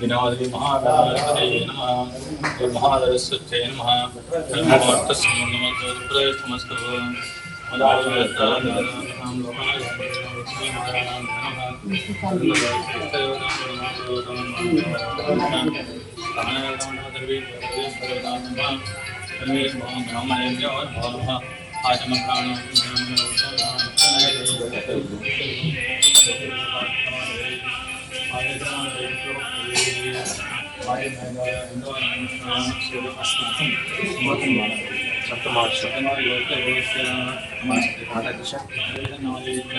विनादि महाकालपतये नमः महादरस्वच्छे नमः धर्मवार्तस्य नमस्तु मदायुस्तरं नमः వినాది మహారాజే నమః మహాదరస్వతే నమః నమోర్తస్మ నమః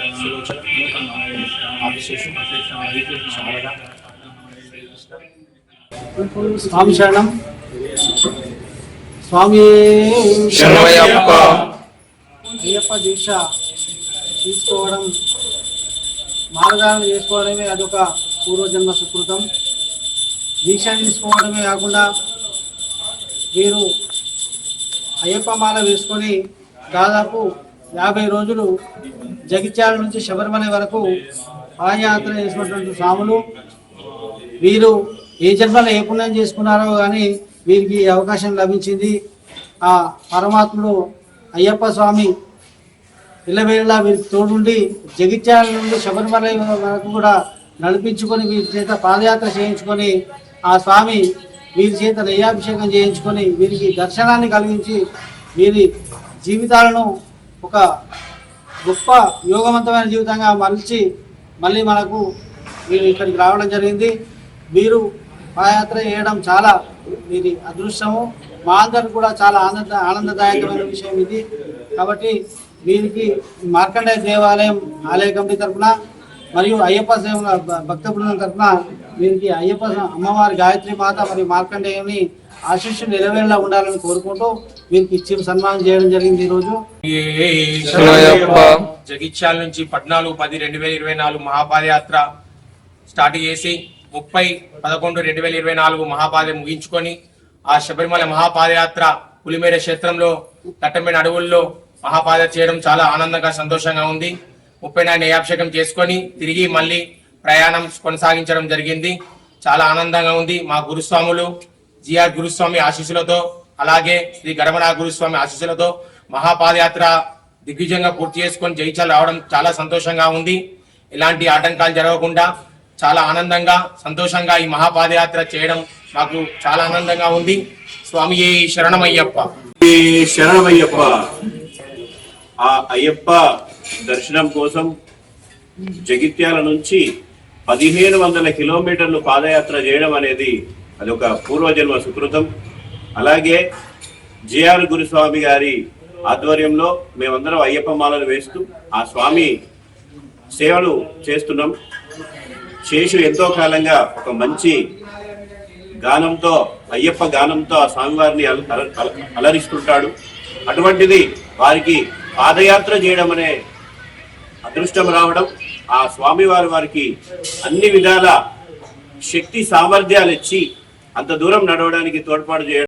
ప్రయత్నమస్తు స్వామి శరణం స్వామి. శరణమయ్యప్ప. అయ్యప్ప దీక్ష తీసుకోవడం మార్గాలను చేసుకోవడమే అదొక పూర్వజన్మ సుకృతం. దీక్ష తీసుకోవడమే కాకుండా వీరు అయ్యప్ప మాల వేసుకొని దాదాపు యాభై రోజులు జగిత్యాల నుంచి శబరిమల వరకు పాదయాత్ర చేసినటువంటి స్వాములు. వీరు ఏ జన్మలో ఏ పుణ్యం చేసుకున్నారో కానీ వీరికి అవకాశం లభించింది. ఆ పరమాత్ముడు అయ్యప్ప స్వామి ఇళ్ళవేళలా వీరికి తోడుండి జగిత్యాల నుండి శబరిమల వరకు కూడా నడిపించుకొని వీరి చేత పాదయాత్ర చేయించుకొని ఆ స్వామి వీరి చేత నయ్యాభిషేకం చేయించుకొని వీరికి దర్శనాన్ని కలిగించి వీరి జీవితాలను ఒక గొప్ప యోగవంతమైన జీవితంగా మలిచి మళ్ళీ మనకు వీరు ఇక్కడికి రావడం జరిగింది. వీరు పాదయాత్ర చేయడం చాలా వీరి అదృష్టము. మా అందరికి కూడా చాలా ఆనంద ఆనందదాయకమైన విషయం ఇది. కాబట్టి వీరికి మార్కండేయ దేవాలయం ఆలయ కమిటీ తరఫున మరియు అయ్యప్ప సేవ భక్త బృందం తరఫున వీరికి అయ్యప్ప అమ్మవారి గాయత్రి మాత మరియు మార్కండేయుని ఆశీస్సు నిలవేళలా ఉండాలని కోరుకుంటూ వీరికి ఇచ్చి సన్మానం చేయడం జరిగింది ఈరోజు. శరణమయ్యప్ప. జగిత్యాల నుంచి పద్నాలుగు పది రెండు వేల ఇరవై నాలుగు మహాపాదయాత్ర స్టార్ట్ చేసి ముప్పై పదకొండు రెండు వేల ఇరవై నాలుగు మహాపాద ముగించుకొని ఆ శబరిమల మహాపాదయాత్ర పులిమేర క్షేత్రంలో దట్టమైన అడవుల్లో మహాపాద చేయడం చాలా ఆనందంగా సంతోషంగా ఉంది. ముప్పై నాయన నయాభిషేకం చేసుకొని తిరిగి మళ్ళీ ప్రయాణం కొనసాగించడం జరిగింది. చాలా ఆనందంగా ఉంది. మా గురుస్వాములు జిఆర్ గురుస్వామి ఆశీస్సులతో అలాగే శ్రీ గడమనా గురుస్వామి ఆశీస్సులతో మహాపాదయాత్ర దిగ్విజయంగా పూర్తి చేసుకొని జయించాలి రావడం చాలా సంతోషంగా ఉంది. ఇలాంటి ఆటంకాలు జరగకుండా చాలా ఆనందంగా సంతోషంగా ఈ మహాపాదయాత్ర చేయడం మాకు చాలా ఆనందంగా ఉంది. స్వామి శరణమయ్యప్ప. శరణమయ్యప్ప. ఆ అయ్యప్ప దర్శనం కోసం జగిత్యాల నుంచి పదిహేను వందల కిలోమీటర్లు పాదయాత్ర చేయడం అనేది అది ఒక పూర్వజన్మ సుకృతం. అలాగే జిఆర్ గురుస్వామి గారి ఆధ్వర్యంలో మేమందరం అయ్యప్ప మాలలు వేస్తూ ఆ స్వామి సేవలు చేస్తున్నాం. శేషు ఎంతో కాలంగా ఒక మంచి గానంతో అయ్యప్ప గానంతో ఆ స్వామివారిని అల- అలరిస్తుంటాడు. అటువంటిది వారికి పాదయాత్ర చేయడం అనే అదృష్టం రావడం ఆ స్వామివారు వారికి అన్ని విధాల శక్తి సామర్థ్యాలు ఇచ్చి అంత దూరం నడవడానికి తోడ్పాటు చేయడం